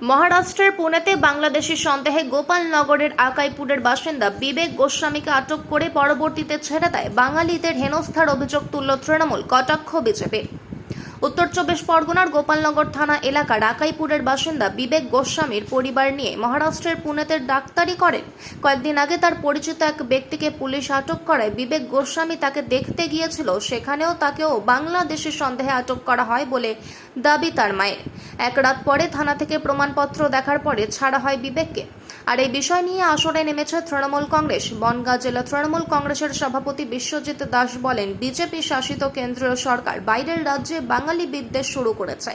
মহারাষ্ট্রের পুনেতে বাংলাদেশি সন্দেহে গোপালনগরের আকাইপুরের বাসিন্দা বিবেক গোস্বামীকে আটক করে পরবর্তীতে ছেড়ে দেয় বাঙালিদের হেনস্থার অভিযোগ তুলল তৃণমূল, কটাক্ষ বিজেপির। উত্তর চব্বিশ পরগনার গোপালনগর থানা এলাকা আকাইপুরের বাসিন্দা বিবেক গোস্বামীর পরিবার নিয়ে মহারাষ্ট্রের পুনেতে ডাক্তারি করেন। কয়েকদিন আগে তার পরিচিত এক ব্যক্তিকে পুলিশ আটক করায় বিবেক গোস্বামী তাকে দেখতে গিয়েছিল, সেখানেও তাকেও বাংলাদেশের সন্দেহে আটক করা হয় বলে দাবি তার মায়ের। এক রাত পরে থানা থেকে প্রমাণপত্র দেখার পরে ছাড়া হয় বিবেককে। আর এই বিষয় নিয়ে আসরে নেমেছে তৃণমূল কংগ্রেস। বনগাঁ জেলা তৃণমূল কংগ্রেসের সভাপতি বিশ্বজিৎ দাস বলেন, বিজেপি শাসিত কেন্দ্রীয় সরকার বাইরের রাজ্যে বাঙালি বিদ্বেষ শুরু করেছে।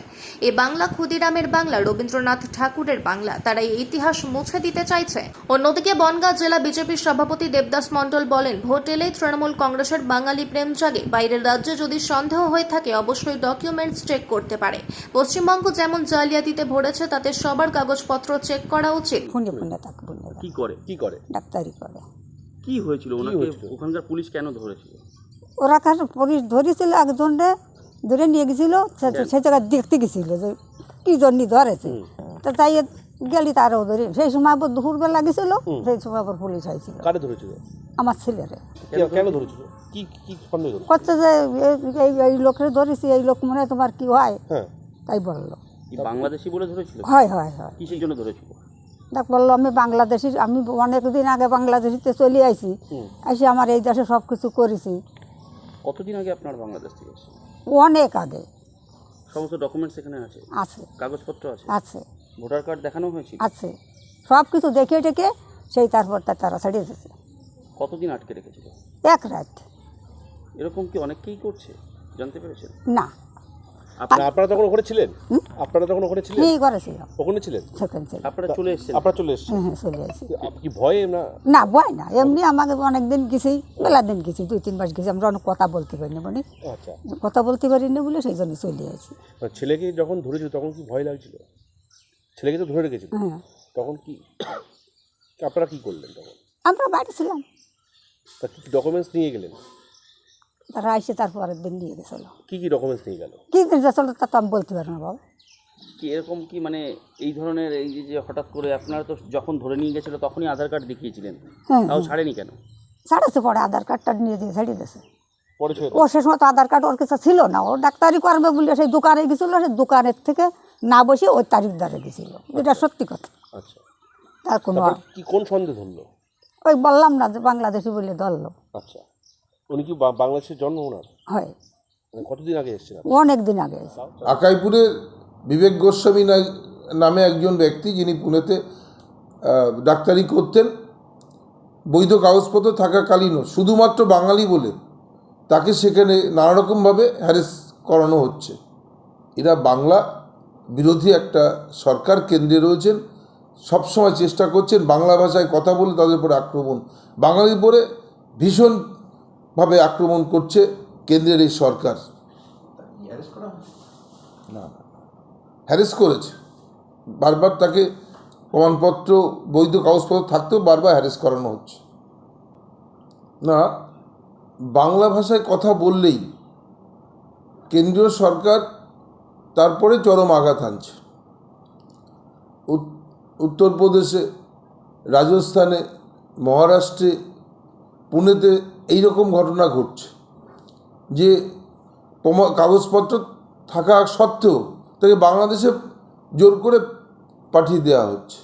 এ বাংলা ক্ষুদিরামের বাংলা রবীন্দ্রনাথ ঠাকুরের বাংলা তারা এই ইতিহাস মুছে দিতে চাইছে। অন্যদিকে বনগাঁ জেলা বিজেপির সভাপতি দেবদাস মণ্ডল বলেন ভোট এলেই তৃণমূল কংগ্রেসের বাঙালি প্রেম জাগে। বাইরের রাজ্যে যদি সন্দেহ হয়ে থাকে অবশ্যই ডকুমেন্টস চেক করতে পারে। পশ্চিমবঙ্গ যেমন জালিয়াতিতে ভরেছে তাতে সবার কাগজপত্র চেক করা উচিত। ফোনে ফোনে তাকে বলে কি করে? কি করে? ডাক্তারি করে। কি হয়েছিল? ওনাকে ওখানকার পুলিশ কেন ধরেছিল? ওরা কাছে পুলিশ ধরেছিল একজনরে ধরে নিয়ে গেছিল সে- সে জায়গায় দেখতে গেছিল যে কি জন্য ধরেছে। তা তাই গেলি তারও ধরে। সেই সময় আবার দুপুরবেলা গেছিল সেই সময় আবার পুলিশ আইছিল। কারে ধরেছিল? আমার ছেলেরে। কেন ধরেছিল? কি কি সন্দেহ ধরেছিল? করছে যে এই- এই এই লোকের ধরেছি এই লোক মনে হয় তোমার কি হয়? হ্যাঁ। তাই বলল। বাংলাদেশি বলে ধরেছিল? হয় হয় হয়। কিসের জন্য ধরেছিল? দেখ বলল আমি বাংলাদেশি আমি অনেক দিন আগে বাংলাদেশিতে চলে আইছি। এসে আমার এই দেশে সব কিছু করেছি। কতদিন আগে আপনার বাংলাদেশ থেকে এসেছে? অনেক আগে। সমস্ত ডকুমেন্টস এখানে আছে? আছে। কাগজপত্র আছে? আছে। ভোটার কার্ড দেখানো হয়েছে? আছে। সব কিছু দেখে টেকে সেই তারপর তার তারা ছাড়িয়ে দিয়েছে। কতদিন আটকে রেখেছিল? এক রাত। এরকম কি অনেককেই করছে? জানতে পেরেছেন? না না, আপনারা তখন ওখানে ছিলেন? আপনারা তখন ওখানে ছিলেন? এই করেছিলাম ওখানে ছিলেন? সেখানে ছিল আপনারা চলে এসেছেন? আপনারা চলে এসেছেন? হ্যাঁ হ্যাঁ চলে আসি আপ- কি ভয়ে না? না ভয় না। এমনি আমাকে অনেক দিন গেছি মেলা দিন গেছি দুই তিন মাস গেছি। আমরা অনেক কথা বলতে পারিনি মানে আচ্ছা। কথা বলতে পারিনি বলে সেই জন্য চলে আসি আর ছেলেকে যখন ধরেছিল তখন কি ভয় লাগছিল? ছেলেকে তো ধরে রেখেছিল। হ্যাঁ। তখন কি আপনারা কি করলেন তখন? আমরা বাড়ি ছিলাম। তা কি ডকুমেন্টস নিয়ে গেলেন? তারা এসে তারপরের দিন নিয়ে গেছিল কি কি ডকুমেন্টস নিয়ে গেল? কী গেছিল তা তো আমি বলতে পারি না বাবা। কি এরকম কি মানে এই ধরনের এই যে- যে হঠাৎ করে আপনারা তো যখন ধরে নিয়ে গেছিল তখনই আধার কার্ড দেখিয়েছিলেন। হ্যাঁ তাও ছাড়েনি কেন? ছাড়েছে পরে আধার কার্ডটা নিয়ে দিয়ে ছাড়িয়ে দিয়েছে। পরে ছেড়ে ও সে সময় তো আধার কার্ড ওর কাছে ছিল না। ও ডাক্তারি করবে বলে সেই দোকানে গেছিল সেই দোকানের থেকে না বসে ওই তারিখ দ্বারে গেছিল। এটা সত্যি কথা। আচ্ছা। তার কোনো তারপর কি কোন সন্দেহ ধরলো? ওই বললাম না যে বাংলাদেশি বলে ধরলো। আচ্ছা। উনি কি বা- বাংলাদেশের জন্ম ওনার? হয়। মানে কতদিন আগে এসেছেন আপনি? অনেক দিন আগে আকাইপুরের বিবেক গোস্বামী না- নামে একজন ব্যক্তি যিনি পুনেতে আহ, ডাক্তারি করতেন বৈধ কাগজপত্র থাকাকালীনও শুধুমাত্র বাঙালি বলে তাকে সেখানে নানা রকমভাবে হ্যারেস করানো হচ্ছে। এরা বাংলা বিরোধী একটা সরকার কেন্দ্রে রয়েছেন সবসময় চেষ্টা করছেন বাংলা ভাষায় কথা বলে তাদের উপরে আক্রমণ। বাঙালির উপরে ভীষণভাবে আক্রমণ করছে কেন্দ্রের এই সরকার। না হ্যারেস করেছে। বারবার তাকে প্রমাণপত্র, বৈধ কাগজপত্র থাকতেও বারবার হ্যারেস করানো হচ্ছে। না, বাংলা ভাষায় কথা বললেই কেন্দ্রীয় সরকার তারপরে চরম আঘাত আনছে উত্তরপ্রদেশে, রাজস্থানে, মহারাষ্ট্রে, পুনেতে এই রকম ঘটনা ঘটছে যে কাগজপত্র থাকা সত্ত্বেও তাকে বাংলাদেশে জোর করে পাঠিয়ে দেওয়া হচ্ছে।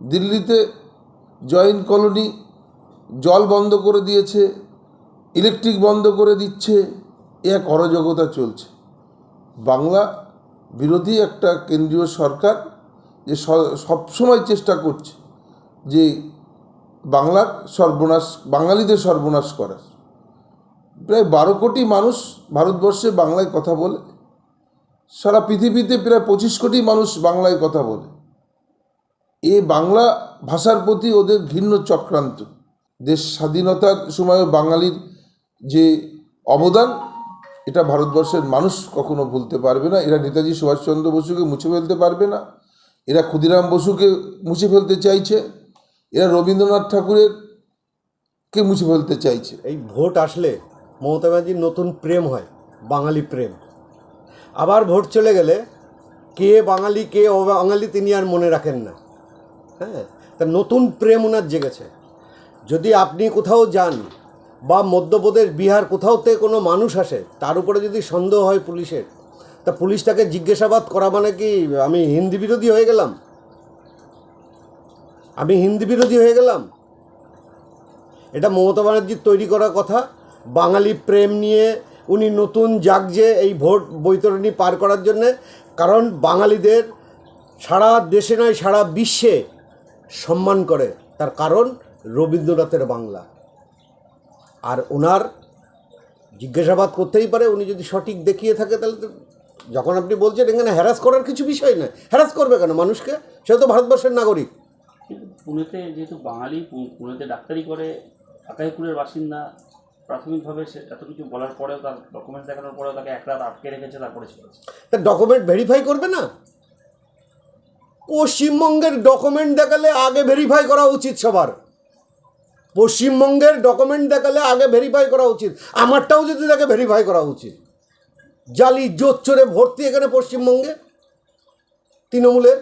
দিল্লিতে জয়েন্ট কলোনি জল বন্ধ করে দিয়েছে, ইলেকট্রিক বন্ধ করে দিচ্ছে, এ এক অরাজকতা চলছে। বাংলা বিরোধী একটা কেন্দ্রীয় সরকার যে সবসময় চেষ্টা করছে যে বাংলার সর্বনাশ, বাঙালিদের সর্বনাশ করার প্রায় বারো কোটি মানুষ ভারতবর্ষে বাংলায় কথা বলে। সারা পৃথিবীতে প্রায় পঁচিশ কোটি মানুষ বাংলায় কথা বলে। এ বাংলা ভাষার প্রতি ওদের ঘৃণ্য চক্রান্ত। দেশ স্বাধীনতার সময় বাঙালির যে অবদান, এটা ভারতবর্ষের মানুষ কখনো ভুলতে পারবে না। এরা নেতাজি সুভাষচন্দ্র বসুকে মুছে ফেলতে পারবে না। এরা ক্ষুদিরাম বসুকে মুছে ফেলতে চাইছে। এরা রবীন্দ্রনাথ ঠাকুরের কে মুছে ফেলতে চাইছে? এই ভোট আসলে মমতা ব্যানার্জির নতুন প্রেম হয়, বাঙালি প্রেম। আবার ভোট চলে গেলে কে বাঙালি, কে অবাঙালি তিনি আর মনে রাখেন না। হ্যাঁ তা নতুন প্রেম ওনার জেগেছে। যদি আপনি কোথাও যান বা মধ্যপ্রদেশ, বিহার কোথাও কোথাওতে কোনো মানুষ আসে, তার উপরে যদি সন্দেহ হয় পুলিশের, তা পুলিশ তাকে জিজ্ঞাসাবাদ করা মানে কি আমি হিন্দি বিরোধী হয়ে গেলাম? আমি হিন্দি বিরোধী হয়ে গেলাম? এটা মমতা ব্যানার্জির তৈরি করা কথা। বাঙালি প্রেম নিয়ে উনি নতুন জাগজে এই ভোট বৈতরণী পার করার জন্যে। কারণ বাঙালিদের সারা দেশে নয়, সারা বিশ্বে সম্মান করে। তার কারণ রবীন্দ্রনাথের বাংলা। আর ওনার জিজ্ঞাসাবাদ করতেই পারে, উনি যদি সঠিক দেখিয়ে থাকে তাহলে তো যখন আপনি বলছেন এখানে হ্যারাস করার কিছু বিষয় নয়। হ্যারাস করবে কেন মানুষকে? সে তো ভারতবর্ষের নাগরিক। কিন্তু পুনেতে যেহেতু বাঙালি পুনেতে ডাক্তারি করে আকাইপুরের বাসিন্দা, প্রাথমিকভাবে সে এত কিছু বলার পরেও তার ডকুমেন্টস দেখানোর পরেও তাকে এক রাত আটকে রেখেছে, তারপরে ছেড়েছে তা ডকুমেন্ট ভেরিফাই করবে না? পশ্চিমবঙ্গের ডকুমেন্ট দেখালে আগে ভেরিফাই করা উচিত সবার। পশ্চিমবঙ্গের ডকুমেন্ট দেখালে আগে ভেরিফাই করা উচিত। আমারটাও যদি তাকে ভেরিফাই করা উচিত। জালি জোর জোচ্চরে ভর্তি এখানে পশ্চিমবঙ্গে, তৃণমূলের।